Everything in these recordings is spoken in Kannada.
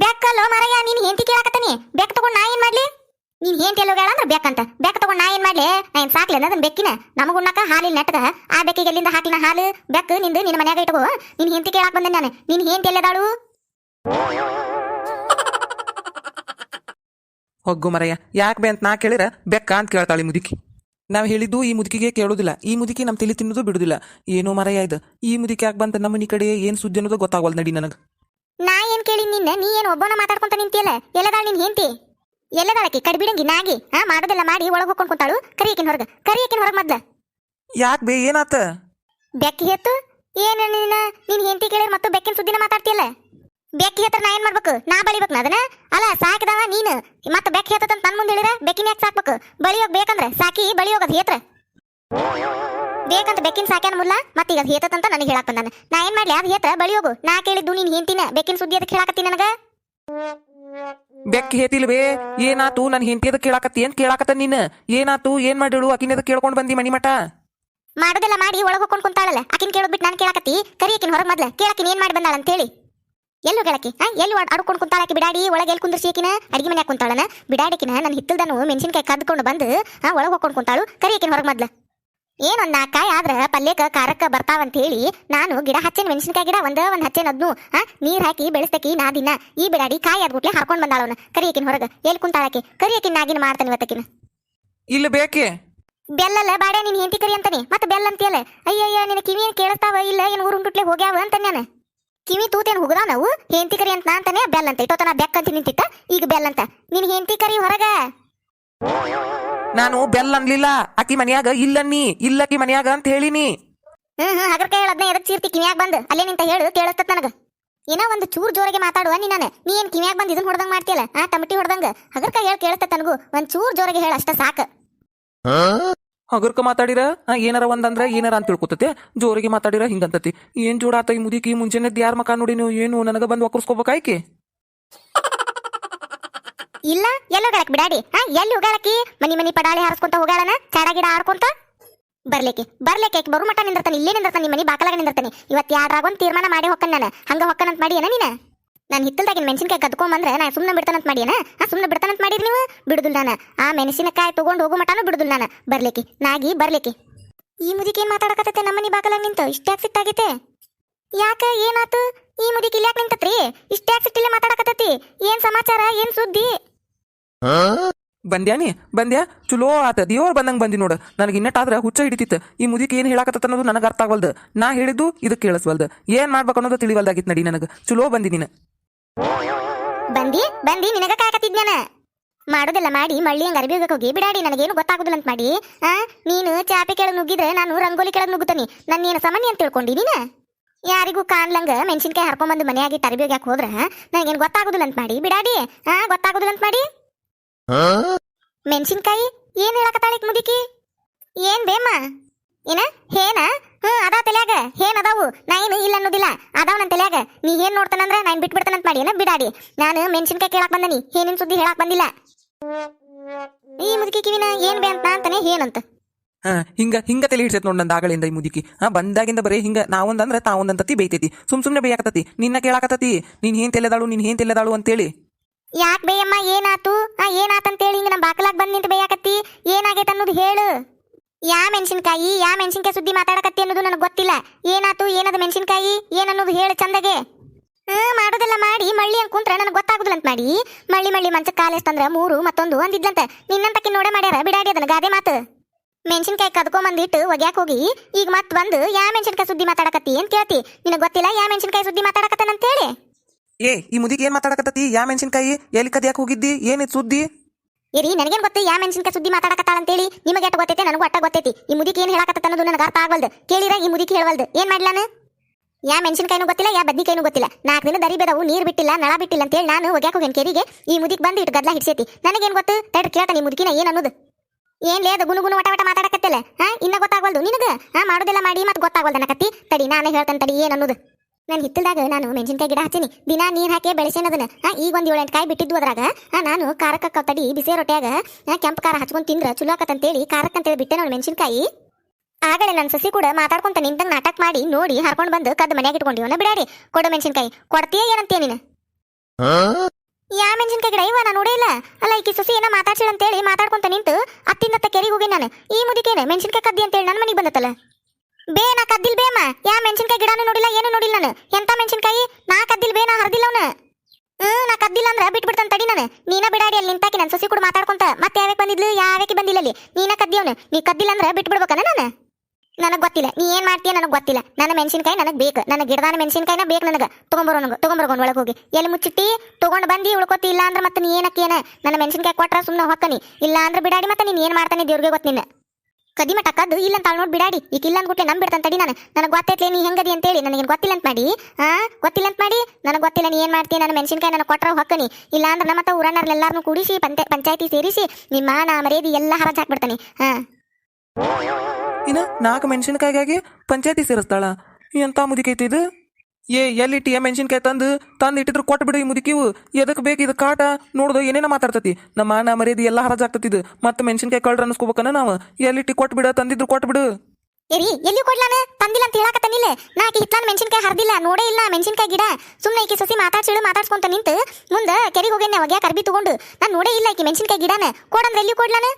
ಬೆಕ್ಕಲ್ಲೋ ಮರಯ್ಯ, ನೀನ್ ಹೆಂಡತಿ ಕೇಳಕತ್ತಾನಿ? ಬೆಕ್ ತಗೊಂಡ್ ನಾ ಏನ್ ಮಾಡ್ಲಿ? ನೀನ್ ಹೆಂಡತಿ ಎಲ್ಲೋ ಹೇಳ ಅಂದ್ರೆ ಬೆಕ್ಕಂತ ಬೆಕ್ ತಗೊಂಡ್ ನಾ ಏನ್ ಮಾಡ್ಲಿ? ನಾ ಏನ್ ಸಾಕ್ಲಿ ಅದನ್ನ ಬೆಕ್ಕಿನ? ನಮಗುಣ್ಣಕ ಹಾಲಿನ ನೆಟ್ಟದ. ಆ ಬೆಕ್ಕಿಗೆ ಎಲ್ಲಿಂದ ಹಾಕ್ಲಿನ ಹಾಲು? ಬೆಕ್ ನಿಂದು ನಿನ್ನ ಮನ್ಯಾಗ ಇಟ್ಕೋ. ನೀನ್ ಹೆಂಡತಿ ಕೇಳಕ್ ಬಂದೆ ನಾನು. ನಿನ್ ಹೆಂಡತಿ ಎಲ್ಲದಾಳು ಹೊಗ್ಗು ಮರಯ್ಯ, ಯಾಕೆ ಬೇ ಅಂತ ನಾ ಕೇಳಿರ? ಬೆಕ್ಕ ಅಂತ ಕೇಳ್ತಾಳೆ ಮುದುಕಿ. ನಾವು ಹೇಳಿದ್ದು ಈ ಮುದುಕಿಗೆ ಕೇಳೋದಿಲ್ಲ. ಈ ಮುದುಕಿ ನಮ್ಮ ತಲೆ ತಿನ್ನೋದು ಬಿಡುದಿಲ್ಲ. ಏನೋ ಮರಯ್ಯ ಇದು. ಈ ಮುದುಕಿ ಯಾಕೆ ಬಂತ ನಮ್ಮ ಕಡೆ ಏನು ಸುದ್ದಿ ಅನ್ನೋದು ಗೊತ್ತಾಗವಲ್ ನಡಿ ನನಗೆ. ನಾ ಏನ್ ಕೇಳಿ ನಿನ್ನ? ನೀ ಏನ್ ಒಬ್ಬನ ಮಾತಾಡ್ಕೊಂತ ನಿಂತಿಯಲ್ಲ? ಎಲ್ಲದಾಳ ನಿನ್ ಹೆಂಡತಿ? ಎಲ್ಲದಾಳಕಿ ಕಡ್ಬಿಡಂಗಿ ನಾಗಿ ಹಾ ಮಾಡೋದೆಲ್ಲ ಮಾಡಿ ಒಳಗ ಹೋಗ್ಕೊಂಡ್ ಕುಂತಾಳು ಕರಿಯಕಿನ ಹೊರಗ. ಕರಿಯಕಿನ ಹೊರಗೆ ಮೊದ್ಲ. ಯಾಕೆ ಬೇ ಏನಾತ? ಬೆಕ್ಕಿ ಹೆತ್ತು? ಏನ ನಿನ್ನ ನಿನ್? ಹೆಂಡತಿ ಕೇಳಿ ಮತ್ತು ಬೆಕ್ಕಿನ ಸುದ್ದಿನ ಮಾತಾಡ್ತಿಯಲ್ಲ? ಬೆಕ್ಕಿ ಹತ್ರ ನಾ ಏನ್ ಮಾಡ್ಬೇಕು? ನಾ ಬಳಿಬೇಕು ಅದನ್ನ? ಅಲ್ಲ ಸಾಕಿದವ ನೀನು. ಮತ್ತೆ ಬೆಕ್ಕಿ ಹೆತ್ತ ನನ್ ಮುಂದೆ ಹೇಳಿರ ಬೆಕ್ಕಿನ ಯಾಕೆ ಸಾಕ್ಬೇಕು? ಬಳಿಯೋಗ್ ಬೇಕಂದ್ರೆ ಸಾಕಿ ಬಳಿಯೋಗದ್ ಹೇತ್ರ. ಬೇಕಂತ ಬೆಕ್ಕಿನ ಸಾಕ್ಯಾನ ಮುಲ್ಲ? ಮತ್ತೀಗ ಅದು ಹೇತಂತ ನನಗೆ ಹೇಳಕ್ ಬಂದಾನ. ನಾ ಏನ್ ಮಾಡ್ಲಿ? ಅದು ಬಳಿ ಹೋಗು. ನಾ ಕೇಳಿದ್ದು ನೀನ್ ಹೆಂಡ್ತಿನ. ಬೆಕ್ಕಿನ ಸುದ್ದಿ ಅದಕ್ಕೆ ಹೇಳಕತ್ತಿ ನನಗ? ಬೆಕ್ಕ ಹೇತಿಲ್ವೇ ಏನಾತು ನನ್ನ ಹೆಂಡತಿಯದ ಕೇಳಾಕತ್ತಿ ಅಂತ ಕೇಳಾಕತ್ತ ನೀನು? ಏನಾತು? ಏನ್ ಮಾಡಿಳು? ಆಕಿನದ ಕೇಳ್ಕೊಂಡ್ ಬಂದಿ ಮನಿ ಮಠ? ಮಾಡೋದೆಲ್ಲ ಮಾಡಿ ಒಳಗ್ ಹೋಗ್ಕೊಂಡ್ ಕುಂತಾಳಲ್ಲ. ಆಕಿನ ಕೇಳೋದ್ಬಿಟ್ಟು ನಾನು ಕೇಳಕತ್ತಿ. ಕರಿಯಕಿನ ಹೊರಗ್ ಮೊದ್ಲ. ಕೇಳಕಿನ ಏನ್ ಮಾಡಿ ಬಂದಾಳ ಅಂತ ಹೇಳಿ ಎಲ್ಲೂ ಕೇಳಕಿ ಹಾ ಎಲ್ಲೂ ಅಡ್ಕೊಂಡ್ ಕುಂತಾಳಕಿ ಬಿಡಾಡಿ. ಒಳಗೆ ಎಲ್ಲಿ ಕುಂದ್ರಿಸಿ ಆಕಿನ? ಅಡಿಗೆ ಮನ್ಯಾಗ ಕುಂತಾಳನ? ಬಿಡಾಡಿಕಿನ ನನ್ ಹಿತ್ತಲ್ದನು ಮೆಣಸಿನಕಾಯಿ ಕದ್ಕೊಂಡು ಬಂದು ಹಾ ಒಳಗ್ ಹೋಗ್ಕೊಂಡು ಕುಂತಾಳು. ಕರಿಯಕಿನ ಹೊರಗ್ ಮೊದ್ಲ. ಏನೊಂದ್ ನಾಲ್ಕಾಯಿ ಆದ್ರ ಪಲ್ಯಕ್ಕ ಖಾರಕ್ಕ ಬರ್ತಾವಂತ ಹೇಳಿ ನಾನು ಗಿಡ ಹಚ್ಚೇನ್ ಮೆಣಸಿನಕಾಯಿ ಗಿಡ ಒಂದ ಒಂದ್ ಹಚ್ಚೇನ್ ಅದ್ನು ಆ ನೀರ್ ಹಾಕಿ ಬೆಳೆಸ್ತಕಿ ನಾ ದಿನ. ಈ ಬಿಡಾಡಿ ಕಾಯಿ ಆದ್ಬಿಟ್ಲೆ ಹಾಕೊಂಡ್ ಬಂದಾಳವನ ಕರಿಯಕಿನ ಹೊರಗ. ಎಲ್ ಕುಂತಾಳಕಿ? ಕರಿಯಕಿನ ನಾಗಿನ ಮಾಡ್ತಾನೆ ಇವತ್ತಕಿನ ಇಲ್ಲ ಬೇಕೆ? ಬೆಲ್ಲಲ್ಲ ಬಾಡೆ ನೀನ್ ಹೆಂಡತಿ ಕರಿ ಅಂತಾನೆ. ಮತ್ತೆ ಬೆಲ್ಲ ಅಂತೀಯಲ್ಲ? ಅಯ್ಯಯ್ಯ ನಿನ್ನ ಕಿವಿ ಏನ್ ಕೇಳಿಸ್ತಾವ? ಇಲ್ಲ ಏನ್ ಊರು ಉಂಟುಟ್ಲೆ ಹೋಗ್ಯಾವ ಅಂತ ನಾನು. ಕಿವಿ ತೂತೇನ್ ಹುಗದಾವ ನಾವು? ಹೆಂಡತಿ ಕರಿ ಅಂತ ನಾ ಅಂತಾನೆ ಬೆಲ್ಲ ಅಂತ. ಇಟ್ಟೋತನ ಬೆಕ್ಕ ಅಂತ ನಿಂತಿತ್ತ ಈಗ ಬೆಲ್ಲ ಅಂತ. ನಿನ್ ಹೆಂಡತಿ ಕರಿ ಹೊರಗ. ನಾನು ಬೆಲ್ಲ ಅನ್ಲಿಲ್ಲ. ಆಕಿ ಮನ್ಯಾಗ ಇಲ್ಲನ್ನಿ ಇಲ್ಲಕಿ ಮನ್ಯಾಗ ಅಂತ ಹೇಳಿನಿ ಹ್ಮ್ ಹ್ಮ್ ಹಗರ್ಕ ಹೇಳದ್ನ ಎದಕ್ ಚೀರ್ತಿ ಕಿವ್ಯಾಗ ಬಂದು? ಅಲ್ಲೇ ನಿಂತ ಹೇಳು ಕೇಳಿಸ್ತತ್ ನನಗ. ಏನೋ ಒಂದು ಚೂರ್ ಜೋರಿಗೆ ಮಾತಾಡುವ ನೀ ನಾನು. ನೀ ಏನ್ ಕಿವ್ಯಾಗ ಬಂದು ಇದನ್ನ ಹೊಡ್ದಂಗ್ ಮಾಡ್ತಿಯಲ್ಲ? ಆ ಟಮಟಿ ಹೊಡ್ದಂಗ. ಹಗರ್ಕ ಹೇಳಿ ಕೇಳಿಸ್ತತ್ ನನಗೂ. ಒಂದ್ ಚೂರ್ ಜೋರಿಗೆ ಹೇಳ ಅಷ್ಟ ಸಾಕ. ಹಗರ್ಕ ಮಾತಾಡಿರ? ಏನಾರ ಒಂದಂದ್ರ ಏನಾರ ಅಂತ ತಿಳ್ಕೊತತೆ. ಜೋರಿಗೆ ಮಾತಾಡಿರ ಹಿಂಗಂತತಿ. ಏನ್ ಜೋಡಾತ ಈ ಮುದಿಕಿ ಮುಂಜಾನೆ ಯಾರ ಮಕ ನೋಡಿ ನೀವು ಏನು ನನಗ ಬಂದು ಒಕ್ಕರ್ಸ್ಕೋಬೇಕಾಯ್ಕೆ ಇಲ್ಲ, ಎಲ್ಲಿ ಬಿಡಾಡಿ? ಹಾ, ಎಲ್ಲಿ ಹೋಗಾಳಕಿ ಮನಿ ಮನಿ ಪಡಾಳಿ ಹಾರಿಸ್ಕೊಂತ ಹೋಗಾಳನ ಚಾಡ ಗಿಡ ಆಡ್ಕೊಂತ? ಬರ್ಲಿಕ್ಕೆ ಬರ್ಲಿಕ್ಕೆ ಬರು ಮಟ ನಿಂದಿರ್ತಾನೆ, ಇಲ್ಲೇ ನಿಂದಿರ್ತಾನೆ ನಿಮ್ಮ ಮನಿ ಬಾಕಲಾಗ ನಿಂದಿರ್ತಾನೆ. ಇವತ್ತು ಯಾರಾಗೊಂದು ತೀರ್ಮಾನ ಮಾಡಿ ಹೊಕ್ಕನ್ ನಾನು. ಹಂಗ ಹೊಕ್ಕನಂತ ಮಾಡಿ ಏನಾ ನೀನ? ನಾನು ಹಿತ್ತಲ್ದಾಗಿನ ಮೆಣಸಿನಕಾಯಿ ಕದ್ಕೊಂಬಂದ್ರೆ ನಾ ಸುಮ್ಮನೆ ಬಿಡ್ತಾನಂತ ಮಾಡಿಯೇನ? ಆ ಸುಮ್ಮನೆ ಬಿಡ್ತಾನಂತ ಮಾಡಿರಿ ನೀವು? ಬಿಡುದಿಲ್ಲ ನಾನು ಆ ಮೆಣಸಿನಕಾಯಿ ತಗೊಂಡು ಹೋಗೋ ಮಟನೂ ಬಿಡುದಿಲ್ಲ ನಾನು ಬರ್ಲಿಕ್ಕೆ, ನಾಗಿ, ಬರ್ಲಿಕ್ಕೆ. ಈ ಮುದಿಕೆ ಏನು ಮಾತಾಡಕತ್ತೈತೆ ನಮ್ಮನಿ ಬಾಕಲಾಗ ನಿಂತು? ಇಷ್ಟ್ಯಾಕ್ ಸಿಟ್ಟಾಗೈತೆ? ಯಾಕ, ಏನಾತು? ಈ ಮುದಿಕೆ ಇಲ್ಯಾಕ್ ನಿಂತತ್ರಿ? ಇಷ್ಟ್ಯಾಕ್ ಸಿಟ್ಟಿಲ್ಲ ಮಾತಾಡಕತ್ತೈತಿ? ಏನ್ ಸಮಾಚಾರ? ಏನ್ ಸುದ್ದಿ? ಬಂದ್ಯಾನಿ ಬಂದ್ಯಾ? ಚಲೋ ಆತ. ದೇವ್ರ ಬಂದಂಗ ಬಂದಿ ನೋಡು. ನನಗೆ ಇನ್ನಟ್ಟಾದ್ರ ಹುಚ್ಚ ಹಿಡಿತಿತ್ತು. ಈ ಮುದಿಕ್ ಏನ್ ಹೇಳಾಕತ್ತ ಅನ್ನೋದು ನನಗೆ ಅರ್ಥ ಆಗವಲ್ದು. ನಾ ಹೇಳಿದ್ದು ಇದು ಕೇಳಿಸ್ವಲ್ದು. ಏನ್ ಮಾಡ್ಬೇಕು ಅನ್ನೋದು ತಿಳಿವಲ್ದಾಗಿತ್ತು ನಡಿ ನನಗೆ. ಚಲೋ ಬಂದಿ ನೀನು. ಬಂದಿ? ಬಂದಿ. ನಿನಗ ಮಾಡೋದೆಲ್ಲ ಮಾಡಿ ಮಳ್ಳಿ ಹಂಗ ಅರ್ಬಿ ಹೋಗಿ ಬಿಡಾಡಿ. ನನಗೇನು ಗೊತ್ತಾಗುದಿಲ್ಲ ಅಂತ ಮಾಡಿ. ಆ? ನೀನು ಚಾಪೆ ಕೆಳಗೆ ನುಗ್ಗಿದ್ರೆ ನಾನು ರಂಗೋಲಿ ಕೆಳಗೆ ನುಗ್ಗುತ್ತಾನೆ. ನನ್ನ ಏನ ಸಾಮಾನ್ಯ ಅಂತ ತಿಳ್ಕೊಂಡಿ ನೀನ? ಯಾರಿಗೂ ಕಾಣ್ಲಂಗ ಮೆಣಸಿನ್ಕಾಯಿ ಹರ್ಕೊಂಬಂದು ಮನೆಯಾಗಿ ಅರ್ಬಿ ಹೋಗ್ಯಾಕ ಹೋದ್ರ, ನನಗೇನು ಗೊತ್ತಾಗುದಿಲ್ಲ ಅಂತ ಮಾಡಿ. ಬಿಡಾಡಿ. ಆ? ಗೊತ್ತಾಗುದಿಲ್ಲ ಅಂತ ಮಾಡಿ. ಮೆಣಸಿನ್ಕಾಯಿ? ಏನ್ ಹೇಳಕತ್ತಾಳಿಕ್ ಮುದಿಕಿ? ಏನ್ ಬೇಮ್ಮ? ಏನ? ಹೇನ? ಹ್ಮ್ ಅದಾವ ತಲ್ಯಾಗ. ಹೇನ್ ಅದಾವು? ನಾ ಏನು ಇಲ್ಲ ಅನ್ನೋದಿಲ್ಲ. ಅದಾವ ನನ್ನ ತಲ್ಯಾಗ. ನೀ ಏನ್ ನೋಡ್ತಾನಂದ್ರ ನಾನು ಬಿಟ್ಬಿಡ್ತಾನಂತ ಮಾಡಿ ಏನ? ಬಿಡಾಡಿ. ನಾನು ಮೆಣಸಿನ್ಕಾಯಿ ಕೇಳಕ್ ಬಂದನಿ. ಏನಿನ್ ಸುದ್ದಿ ಹೇಳಕ್ ಬಂದಿಲ್ಲ. ಈ ಮುದುಕಿ ಕಿವಿನ ಏನ್ ಬೇ ಅಂತ ನಾ ಅಂತಾನೆ ಏನಂತ ಹಾ ಹಿಂಗ ಹಿಂಗ ತಲೆ ಹಿಡ್ಸೈತ್ ನೋಡ್ ನಂದು ಆಗಳಿಂದ ಈ ಮುದುಕಿ. ಹಾ ಬಂದಾಗಿಂದ ಬರೀ ಹಿಂಗ ನಾವೊಂದಂದ್ರೆ ತಾವೊಂದಂತತಿ ಬೈತೈತಿ ಸುಮ್ ಸುಮ್ನೆ ಬೇಯಾಕತತಿ ನಿನ್ನ ಕೇಳಾಕತತಿ ನೀನ್ ಏನ್ ತೆಲೆದಾಳು ನೀನ್ ಏನ್ ತೆಲೆದಾಳು ಅಂತೇಳಿ. ಯಾಕ್ ಬೇಯಮ್ಮ, ಏನಾತು? ಆ, ಏನಾತಂತೇಳಿ ಹಿಂಗ ನಮ್ಮ ಬಾಕಲಾಗ್ ಬಂದ್ ನಿಂತು ಬೇಯಾಕತ್ತಿ? ಏನಾಗೈತೆ ಅನ್ನೋದು ಹೇಳು. ಯಾ ಮೆಣಸಿನ್ಕಾಯಿ ಯಾ ಮೆಣಸಿನ್ಕಾಯಿ ಸುದ್ದಿ ಮಾತಾಡಕತ್ತಿ ಅನ್ನೋದು ನನಗೆ ಗೊತ್ತಿಲ್ಲ. ಏನಾತು, ಏನದ ಮೆಣಸಿನ್ಕಾಯಿ? ಏನನ್ನೋದು ಹೇಳು ಚಂದಗೆ. ಹ್ಮ್ ಮಾಡೋದೆಲ್ಲ ಮಾಡಿ, ಮಳ್ಳಿ ಅಂತ ಕುಂತ್ರ ನನಗೆ ಗೊತ್ತಾಗುದಿಲ್ಲ ಅಂತ ಮಾಡಿ. ಮಳ್ಳಿ ಮಳ್ಳಿ ಮಂಚ ಅಂದ್ರೆ ಮೂರು, ಮತ್ತೊಂದು ಅಂದಿದ್ಲಂತ. ನಿನ್ನಂತಕ್ಕೆ ನೋಡೆ ಮಾಡ್ಯಾರ, ಬಿಡಾಡಿ ಅದನ್ನ ಗಾದೆ ಮಾತು. ಮೆಣಸಿನ್ಕಾಯಿ ಕದ್ಕೊಂಬಂದಿಟ್ಟು ಒಗ್ಯಾಕ ಹೋಗಿ, ಈಗ ಮತ್ತೆ ಬಂದು ಯಾ ಮೆಣಸಿನ್ಕಾಯಿ ಸುದ್ದಿ ಮಾತಾಡಕತ್ತಿ ಅಂತ ಕೇಳ್ತಿ. ನಿನಗೆ ಗೊತ್ತಿಲ್ಲ ಯಾ ಮೆಣಸಿನ್ಕಾಯಿ ಸುದ್ದಿ ಹೇಳಿ ಏ, ಈ ಮುದಿಗೆ ಏನ್ ಮಾತಾಡಕತ್ತತಿ? ಯಾ ಮೆಣಸಿನಕಾಯಿ? ಎಲ್ಲಿ ಕದಿಯಾಕ ಹೋಗಿದ್ದಿ? ಏನಿದ್ ಸುದ್ದಿ? ಇರಿ ನನಗೇನ್ ಗೊತ್ತು? ಯಾ ಮೆಣಸಿನ್ಕಾಯಿ ಸುದ್ದಿ ಮಾತಾಡಕತ್ತಾಳ ಅಂತೇಳಿ ನಿಮಗೆ ಅಟ್ಟ ಗೊತ್ತೈತೆ? ನನಗೂ ಅಟ್ಟ ಗೊತ್ತೈತಿ. ಈ ಮುದಿకి ಏನ್ ಹೇಳಕತ್ತ ಅನ್ನೋದು ನನಗೆ ಅರ್ಥ ಆಗವಲ್ದು. ಕೇಳಿರ, ಈ ಮುದಿకి ಹೇಳವಲ್ದು. ಏನ್ ಮಾಡ್ಲಾನ ಯಾ ಮೆಣಸಿನ್ಕಾಯಿನೂ ಗೊತ್ತಿಲ್ಲ, ಯಾ ಬದ್ನಿಕಾಯಿನೂ ಗೊತ್ತಿಲ್ಲ. ನಾಲ್ಕು ದಿನ ದರಿ ಬೇದವು, ನೀರ್ ಬಿಟ್ಟಿಲ್ಲ, ನಳ ಬಿಟ್ಟಿಲ್ಲ ಅಂತೇಳಿ ನಾನು ಒಗ್ಯಾಕ ಹೋಗೇನ್ ಕೇರಿಗೆ. ಈ ಮುದಿಕ್ ಬಂದು ಇಟ್ಟು ಗದ್ಲ ಹಿಡ್ಸೈತಿ. ನನಗೇನ್ ಗೊತ್ತು? ತಡ್ರಿ, ಕೇಳ್ತಾನೆ ಈ ಮುದುಕಿನ ಏನ್ ಅನ್ನೋದು. ಏನ್ ಲೇದು ಗುನು ಗುನು ವಟ ವಟ ಮಾತಾಡಕತ್ತಿಲ್ಲ ಹಾ, ಇನ್ನ ಗೊತ್ತಾಗವಲ್ದು ನಿನಗ? ಹಾ, ಮಾಡೋದೆಲ್ಲ ಮಾಡಿ ಮತ್ತೆ ಗೊತ್ತಾಗವಲ್ದು ಅನ್ನಕತ್ತಿ ತಡಿ, ನಾನೇ ಹೇಳ್ತಾನೆ ತಡಿ, ಏನ್ ಅನ್ನೋದು. ನಾನು ಹಿತ್ತಲ್ದಾಗ ನಾನು ಮೆಣಸಿನಕಾಯಿ ಗಿಡ ಹಚ್ಚಿನಿ. ದಿನಾ ನೀರು ಹಾಕಿ ಬೆಳೆಸೇನ ಅದನ್ನ. ಈಗ ಒಂದ್ ಏಳೆಂಟು ಕಾಯಿ ಬಿಟ್ಟಿದ್ವು ಅದ್ರಾಗ. ನಾನು ಖಾರಕ್ಕ ತಡಿ ಬಿಸಿ ರೊಟ್ಯಾಗ ಕೆಂಪು ಖಾರ ಹಚ್ಕೊಂಡ್ ತಿಂದ್ರ ಚಲೋ ಆಕತ್ತಂತೇಳಿ ಖಾರಕ್ಕೆ ಅಂತೇಳಿ ಬಿಟ್ಟೆ ನೋಡಿ ಮೆಣಸಿನಕಾಯಿ. ಆಗಲೇ ನನ್ನ ಸಸಿ ಕೂಡ ಮಾತಾಡ್ಕೊಂತ ನಿಂತಂಗ ನಾಟಕ ಮಾಡಿ ನೋಡಿ ಹರ್ಕೊಂಡು ಬಂದು ಕದ್ದು ಮನ್ಯಾಗ ಇಟ್ಕೊಂಡಿವನ ಬಿಡಾಡಿ, ಕೊಡು ಮೆಣಸಿನಕಾಯಿ. ಕೊಡ್ತೀಯ ಏನಂತೀಯ ನೀನು? ಯಾ ಮೆಣಸಿನಕಾಯಿ ಗಿಡ? ಇವ ನಾನು ನೋಡೇ ಇಲ್ಲ. ಅಲ್ಲ, ಈಕಿ ಸಸಿ ಏನೋ ಮಾತಾಡ್ಸಿಳಂತೇಳಿ ಮಾತಾಡ್ಕೊಂತ ನಿಂತು ಅತ್ತಿಂದತ್ತ ಕೆರಿಗೆ ಹೋಗಿ ನಾನು. ಈ ಮುದಿಕೇನೆ ಮೆಣಸಿನಕಾಯಿ ಕದ್ದಿ ಅಂತೇಳಿ ನನ್ನ ಮನೆಗೆ ಬಂದತ್ತಲ್ಲ? ಬೇ ನಾ ಕದ್ದಿಲ್ ಬೇಮ? ಯಾ ಮೆಣಸಿನಕಾಯಿ ಗಿಡನೂ ನೋಡಿಲ್ಲ, ಏನು ನೋಡಿಲ್ಲ ನಾನು. ಎಂತ ಮೆಣಸಿನಕಾಯಿ? ನಾ ಕದ್ದಿಲ್ ಬೇ ನಾ ಹರಿದಿಲ್ಲ ಅವನ. ಹ್ಮ್, ನಾ ಕದ್ದಿಲ್ಲ ಅಂದ್ರ ಬಿಟ್ಬಿಡ್ತಾನೆ ತಡಿ ನಾನು. ನೀನ ಬಿಡಾಡಿ ಅಲ್ಲಿ ನಿಂತಾಕಿ ನನ್ನ ಸೊಸಿ ಕೂಡ ಮಾತಾಡ್ಕೊಂತ ಮತ್ತೆ ಯಾವ್ಯಾಕೆ ಬಂದಿದ್ಲು, ಯಾವ್ಯಾಕೆ ಬಂದಿಲ್ಲ ಅಲ್ಲಿ? ನೀನ ಕದ್ದಿಯವನು ನೀ ಕದ್ದಿಲ್ಲ ಅಂದ್ರ ಬಿಟ್ಬಿಡ್ಬೇಕನ ನಾನು? ನನಗೆ ಗೊತ್ತಿಲ್ಲ. ನೀ ಏನು ಮಾಡ್ತೀಯ ನನಗೆ ಗೊತ್ತಿಲ್ಲ. ನನ್ನ ಮೆಣಸಿನಕಾಯಿ ನನಗೆ ಬೇಕು. ನನ್ನ ಗಿಡದಾನ ಮೆಣಸಿನಕಾಯಿನ ಬೇಕು ನನಗೆ. ತೊಗೊಂಬರೋ ನನಗೆ ತೊಗೊಂಬರ್ಕೊಂಡು ಒಳಗೆ ಹೋಗಿ. ಎಲ್ಲಿ ಮುಚ್ಚಿಟ್ಟಿ? ತೊಗೊಂಡು ಬಂದು, ಉಳ್ಕೊತಿ ಇಲ್ಲ ಅಂದ್ರೆ ಮತ್ತೆ ನೀ ಏನಕ್ಕೇನ? ನನ್ನ ಮೆಣಸಿನಕಾಯಿ ಕೊಟ್ರ ಸುಮ್ಮನೆ ಹೊಕ್ಕನಿ. ಇಲ್ಲ ಅಂದ್ರೆ ಬಿಡಾಡಿ ಮತ್ತೆ ನೀನು ಏನು ಮಾಡ್ತಾನೆ ದೇವ್ರಿಗೆ ಗೊತ್ತು ನಿನ್ನ ಕದಿ ಇಲ್ಲಂತ ಕದ್ದು ಇಲ್ಲ ಅಂತ ನೋಡಿ ಬಿಡಾಡಿ. ಈಗ ಇಲ್ಲ ಅಂದ್ಬಿಟ್ಲೆ ನಮ್ ತಡಿ ನಾನು. ನನಗೆ ಗೊತ್ತೈತ್ಲೆ, ನೀ ಹೆಂಗದಿ ಅಂತೇಳಿ. ನನಗೆ ಗೊತ್ತಿಲ್ಲ ಅಂತ ಮಾಡಿ. ಹಾ ಗೊತ್ತಿಲ್ಲ ಅಂತ ಮಾಡಿ? ನನಗೆ ಗೊತ್ತಿಲ್ಲ, ನೀ ಏನು ಮಾಡ್ತೀನಿ ನನ್ನ ಮೆಣಸಿನ್ಕಾಯಿ ನನಗೆ ಕೊಟ್ಟರೆ ಹೊಕ್ಕನಿ ಇಲ್ಲ ಅಂದ್ರೆ ನಮ್ಮ ಮತ್ತೆ ಊರನ್ನರ್ಲೆಲ್ಲಾರನು ಕೂಡಿಸಿ ಪಂಚಾಯ ಪಂಚಾಯತಿ ಸೇರಿಸಿ ನಿಮ್ಮ ನಾ ಮರ್ಯಾದೆ ಎಲ್ಲ ಹರಾಜ್ ಹಾಕ್ಬಿಡ್ತಾನೆ. ಹಾ ಇನ್ನ ನಾಲ್ಕು ಮೆಣಸಿನ್ಕಾಯಿಗಾಗಿ ಪಂಚಾಯತಿ ಸೇರಿಸ್ತಾಳ. ಎಂತ ಮುದಿಕೈತಿ ಇದು? ಏ ಎಲ್ಲಿಟ್ಟಿ ಏ ಮೆಣಸಿನ್ಕಾಯಿ ತಂದು ತಂದು ಇಟ್ಟಿದ್ರು ಕೊಟ್ಟು ಬಿಡು ಈ ಮುದುಕಿವು ಎದಕ್ಕೆ ಬೇಕು ಇದು ಕಾಟ? ನೋಡ್ದು ಏನೇನ ಮಾತಾಡ್ತತಿ. ನಮ್ಮ ಮಾನ ಮರ್ಯಾದೆ ಎಲ್ಲ ಹರಾಜಾಗ್ತತಿ ಇದು. ಮತ್ತೆ ಮೆಣಸಿನ್ಕಾಯಿ ಕಳ್ರ ಅನ್ಸ್ಕೋಬೇಕನ ನಾವು. ಎಲ್ಲಿಟ್ಟಿ ಕೊಟ್ಟು ಬಿಡ, ತಂದಿದ್ರು ಕೊಟ್ಟು ಬಿಡು. ಎರಿ ಎಲ್ಲಿ ಕೊಡ್ಲಾನ ತಂದಿಲ್ಲ ಅಂತ ಹೇಳಕತ್ತಾನಿಲ್ಲ ನಾ ಆಕಿ ಹಿತ್ಲಾನ ಮೆಣಸಿನ್ಕಾಯಿ ಹರ್ದಿಲ್ಲ, ನೋಡೇ ಇಲ್ಲ ಮೆಣಸಿನ್ಕಾಯಿ ಗಿಡ. ಸುಮ್ಮನೆ ಈಕಿ ಸಸಿ ಮಾತಾಡ್ಸಿಳು, ಮಾತಾಡ್ಸ್ಕೊಂತ ನಿಂತು. ಮುಂದೆ ಕೆರಿಗೆ ಹೋಗ್ಯಾನೆ ಅವಾಗ ಕರ್ಬಿ ತಗೊಂಡು? ನಾನು ನೋಡೇ ಇಲ್ಲ ಈಕಿ ಮೆಣಸಿನ್ಕಾಯಿ ಗಿಡನ. ಕೊಡಂದ್ರೆ ಎಲ್ಲಿ ಕೊಡ್ಲಾನ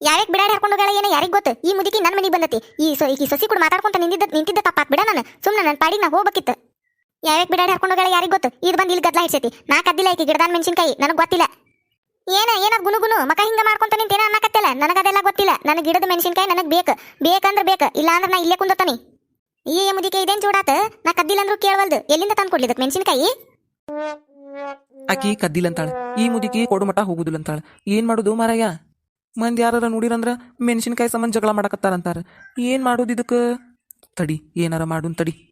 ಯಾವ್ಯಾಕ್ ಬಿಡಾಡಿ ಹಾಕೊಂಡು ಏನೋ? ಯಾರಿಗ್ ಗೊತ್ತು? ಈ ಮುದುಕಿ ನನ್ನ ಮನೆಗೆ ಬಂದತಿ. ಈ ಸೊ ಈಕಿ ಸಸಿ ಕೂಡ ಮಾತಾಡ್ಕೊಂತ ನಿಂತಿದ್ದ ನಿಂತಿದ್ದ ತಪ್ಪಾತ್ ಬಿಡ ನಾನು. ಸುಮ್ಮನೆ ನನ್ನ ಪಾಡಿಗೆ ನಾ ಹೋಗ್ಬೇಕಿತ್ತು. ಯಾವ್ಯಾಕ್ ಬಿಡಾಡಿ ಹಾಕೊಂಡು ಹೋಗಲ್ಲ ಯಾರಿಗ್ ಗೊತ್ತು? ಇದು ಬಂದು ಇಲ್ಲಿ ಗದ್ಲ ಹಿಡ್ಸೈತಿ ನಾ ಕದ್ದಿಲ್ಲ ಐತಿ, ಗಿಡದಾನ್ ಮೆಣಸಿನಕಾಯಿ. ನನಗೆ ಗೊತ್ತಿಲ್ಲ. ಏನ ಏನ ಗುನು ಗುನು? ಮಕ ಹಿಂಗ ಮಾಡ್ಕೊಂತ ನಿಂತೇನ ಅನ್ನಕತ್ತಿಲ್ಲ? ನನಗದೆಲ್ಲ ಗೊತ್ತಿಲ್ಲ. ನನಗೆ ಗಿಡದ ಮೆಣಸಿನಕಾಯಿ ನನಗೆ ಬೇಕು. ಬೇಕಂದ್ರೆ ಬೇಕು. ಇಲ್ಲ ಅಂದ್ರೆ ನಾ ಇಲ್ಲೇ ಕುಂದತಾನಿ ಈ ಮುದಿಕೆ ಇದೇನ್ ಚೂಡಾತ? ನಾ ಕದ್ದಿಲ್ಲ ಅಂದ್ರೂ ಕೇಳವಲ್ದು. ಎಲ್ಲಿಂದ ತಂದು ಕೊಡ್ಲಿದಕ್ ಮೆಣಸಿನಕಾಯಿ? ಆಕಿ ಕದ್ದಿಲ್ಲ ಅಂತಾಳ. ಈ ಮುದಿಕೆ ಕೊಡು ಮಠ ಹೋಗುದಿಲ್ಲ ಅಂತಾಳ. ಏನ್ ಮಾಡುದು ಮಾರಾಯ? ಮಂದಿ ಯಾರ ನೋಡಿರಂದ್ರ ಮೆಣಸಿನಕಾಯಿ ಸಂಬಂಧ ಜಗಳ ಮಾಡಕತ್ತಾರಂತಾರ. ಏನ್ ಮಾಡೋದು ಇದಕ್ಕೆ ತಡಿ, ಏನಾರ ಮಾಡುನ್ ತಡಿ.